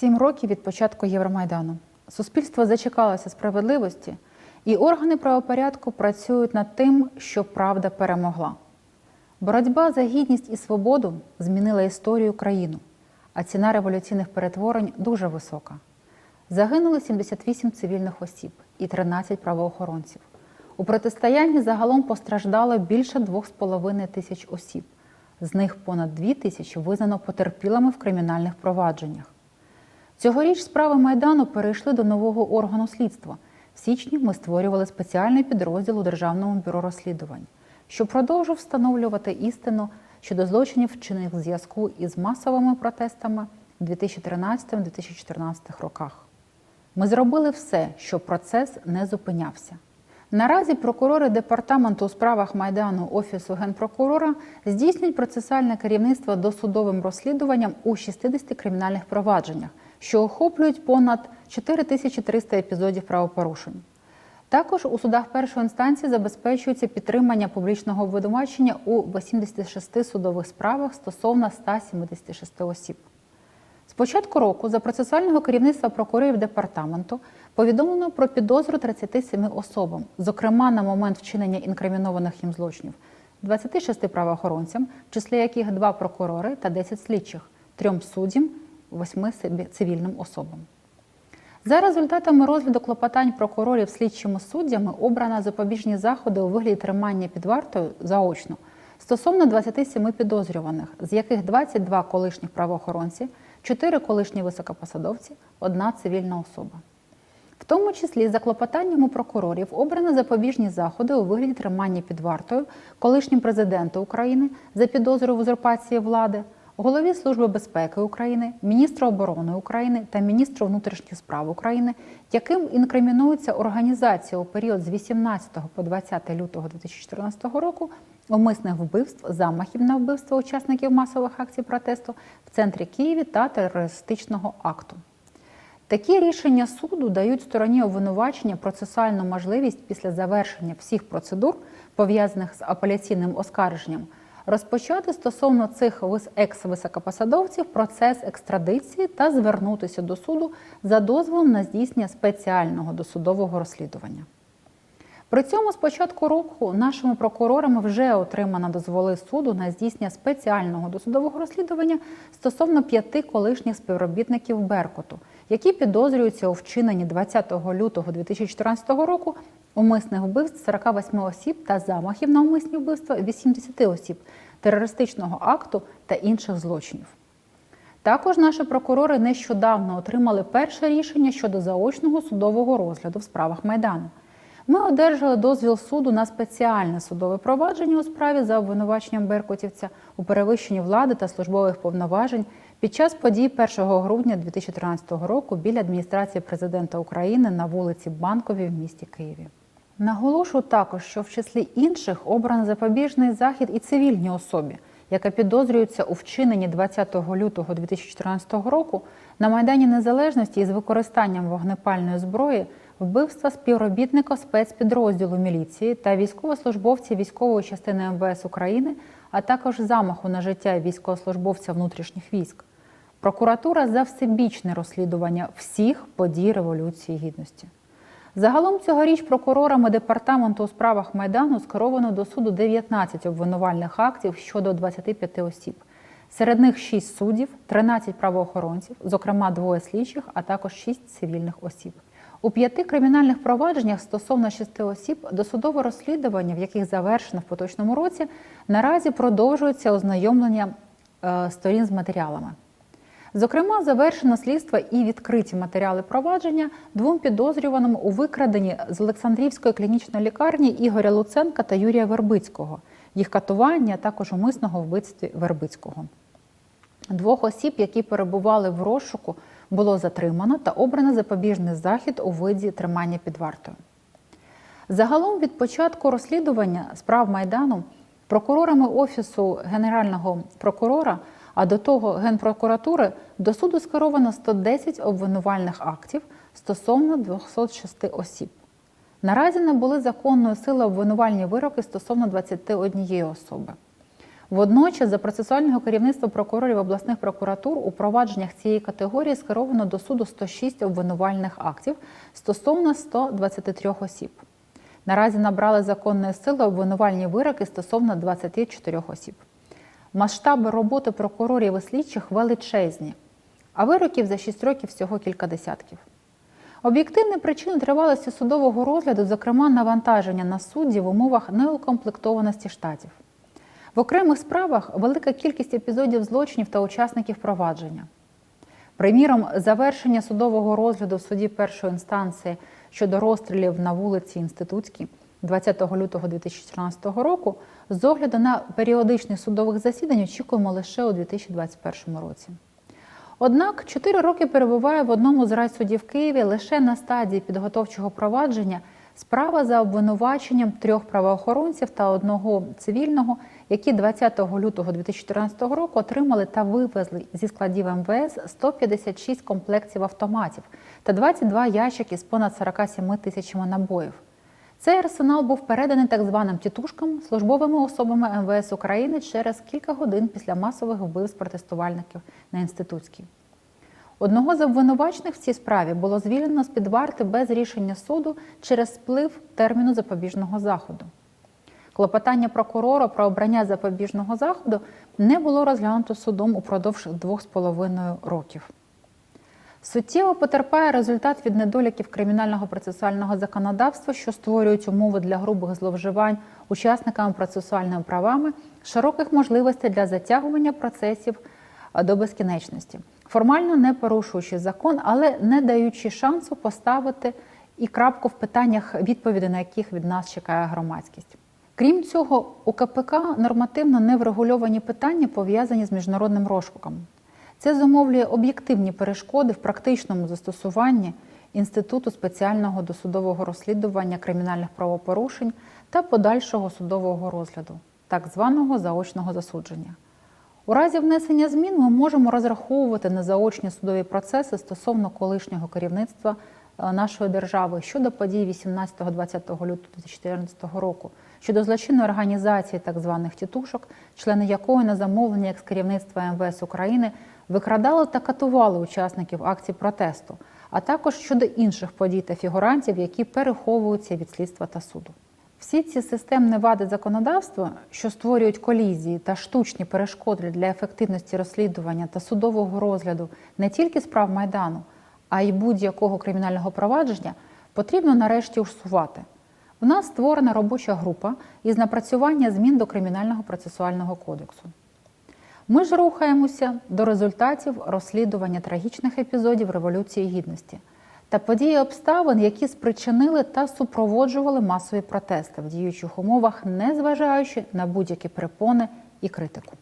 Сім років від початку Євромайдану. Суспільство зачекалося справедливості, і органи правопорядку працюють над тим, щоб правда перемогла. Боротьба за гідність і свободу змінила історію країну, а ціна революційних перетворень дуже висока. Загинули 78 цивільних осіб і 13 правоохоронців. У протистоянні загалом постраждало більше 2,5 тисяч осіб. З них понад 2 тисячі визнано потерпілими в кримінальних провадженнях. Цьогоріч справи Майдану перейшли до нового органу слідства. В січні ми створювали спеціальний підрозділ у Державному бюро розслідувань, що продовжив встановлювати істину щодо злочинів, вчинених в зв'язку із масовими протестами в 2013-2014 роках. Ми зробили все, щоб процес не зупинявся. Наразі прокурори департаменту у справах майдану Офісу генпрокурора здійснюють процесуальне керівництво досудовим розслідуванням у 60 кримінальних провадженнях, що охоплюють понад 4300 епізодів правопорушень. Також у судах першої інстанції забезпечується підтримання публічного обвинувачення у 86 судових справах стосовно 176 осіб. З початку року за процесуального керівництва прокурорів департаменту повідомлено про підозру 37 особам, зокрема на момент вчинення інкримінованих їм злочинів, 26 правоохоронцям, в числі яких два прокурори та 10 слідчих, трьом суддям, 8 цивільним особам. За результатами розгляду клопотань прокурорів слідчими суддями обрано запобіжні заходи у вигляді тримання під вартою заочно стосовно 27 підозрюваних, з яких 22 колишніх правоохоронці, 4 колишні високопосадовці, одна цивільна особа. В тому числі за клопотаннями прокурорів обрано запобіжні заходи у вигляді тримання під вартою колишнім президенту України за підозрою в узурпації влади, голові Служби безпеки України, міністру оборони України та міністру внутрішніх справ України, яким інкримінується організація у період з 18 по 20 лютого 2014 року умисних вбивств, замахів на вбивство учасників масових акцій протесту в центрі Києві та терористичного акту. Такі рішення суду дають стороні обвинувачення процесуальну можливість після завершення всіх процедур, пов'язаних з апеляційним оскарженням, розпочати стосовно цих екс-високопосадовців процес екстрадиції та звернутися до суду за дозволом на здійснення спеціального досудового розслідування. При цьому з початку року нашими прокурорами вже отримано дозволи суду на здійснення спеціального досудового розслідування стосовно п'яти колишніх співробітників Беркуту, які підозрюються у вчиненні 20 лютого 2014 року умисних вбивств 48 осіб та замахів на умисні вбивства 80 осіб, терористичного акту та інших злочинів. Також наші прокурори нещодавно отримали перше рішення щодо заочного судового розгляду в справах Майдану. Ми одержали дозвіл суду на спеціальне судове провадження у справі за обвинуваченням Беркутівця у перевищенні влади та службових повноважень під час подій 1 грудня 2013 року біля адміністрації президента України на вулиці Банковій в місті Києві. Наголошую також, що в числі інших обрано запобіжний захід і цивільній особі, яка підозрюється у вчиненні 20 лютого 2014 року на Майдані Незалежності із використанням вогнепальної зброї вбивства співробітника спецпідрозділу міліції та військовослужбовців військової частини МВС України, а також замаху на життя військовослужбовця внутрішніх військ. Прокуратура за всебічне розслідування всіх подій Революції Гідності. Загалом цьогоріч прокурорами департаменту у справах Майдану скеровано до суду 19 обвинувальних актів щодо 25 осіб. Серед них 6 суддів, 13 правоохоронців, зокрема двоє слідчих, а також 6 цивільних осіб. У п'яти кримінальних провадженнях стосовно шести осіб досудове розслідування, в яких завершено в поточному році, наразі продовжується ознайомлення е, сторін з матеріалами. Зокрема, завершено слідство і відкриті матеріали провадження двом підозрюваним у викраденні з Олександрівської клінічної лікарні Ігоря Луценка та Юрія Вербицького, їх катування, також умисного вбивстві Вербицького. Двох осіб, які перебували в розшуку, було затримано та обрано запобіжний захід у виді тримання під вартою. Загалом від початку розслідування справ Майдану прокурорами Офісу Генерального прокурора, а до того Генпрокуратури до суду скеровано 110 обвинувальних актів стосовно 206 осіб. Наразі набули законної сили обвинувальні вироки стосовно 21 особи. Водночас, за процесуального керівництва прокурорів обласних прокуратур у провадженнях цієї категорії скеровано до суду 106 обвинувальних актів стосовно 123 осіб. Наразі набрали законної сили обвинувальні вироки стосовно 24 осіб. Масштаби роботи прокурорів і слідчих величезні, а вироків за 6 років всього кілька десятків. Об'єктивні причини тривалості судового розгляду, зокрема навантаження на судді в умовах неукомплектованості штатів. В окремих справах велика кількість епізодів злочинів та учасників провадження. Приміром, завершення судового розгляду в суді першої інстанції щодо розстрілів на вулиці Інститутській 20 лютого 2014 року з огляду на періодичних судових засідань очікуємо лише у 2021 році. Однак 4 роки перебуває в одному з райсудів Києві лише на стадії підготовчого провадження справа за обвинуваченням трьох правоохоронців та одного цивільного, які 20 лютого 2014 року отримали та вивезли зі складів МВС 156 комплектів автоматів та 22 ящики з понад 47 тисячами набоїв. Цей арсенал був переданий так званим тітушкам службовими особами МВС України через кілька годин після масових вбивств протестувальників на інститутській. Одного з обвинувачених в цій справі було звільнено з під варти без рішення суду через сплив терміну запобіжного заходу. Клопотання прокурора про обрання запобіжного заходу не було розглянуто судом упродовж двох з половиною років. Суттєво потерпає результат від недоліків кримінального процесуального законодавства, що створюють умови для грубих зловживань учасниками процесуальними правами, широких можливостей для затягування процесів до безкінечності, формально не порушуючи закон, але не даючи шансу поставити і крапку в питаннях, відповіді на яких від нас чекає громадськість. Крім цього, у КПК нормативно не врегульовані питання пов'язані з міжнародним розшуком. Це зумовлює об'єктивні перешкоди в практичному застосуванні інституту спеціального досудового розслідування кримінальних правопорушень та подальшого судового розгляду, так званого заочного засудження. У разі внесення змін ми можемо розраховувати на заочні судові процеси стосовно колишнього керівництва е, нашої держави щодо подій 18-20 лютого 2014 року, щодо злочинної організації так званих тітушок, члени якої на замовлення екс-керівництва МВС України викрадали та катували учасників акцій протесту, а також щодо інших подій та фігурантів, які переховуються від слідства та суду. Всі ці системні вади законодавства, що створюють колізії та штучні перешкоди для ефективності розслідування та судового розгляду не тільки справ майдану, а й будь-якого кримінального провадження, потрібно нарешті усувати. У нас створена робоча група із напрацювання змін до кримінального процесуального кодексу. Ми ж рухаємося до результатів розслідування трагічних епізодів Революції Гідності та події обставин, які спричинили та супроводжували масові протести в діючих умовах, незважаючи на будь-які перепони і критику.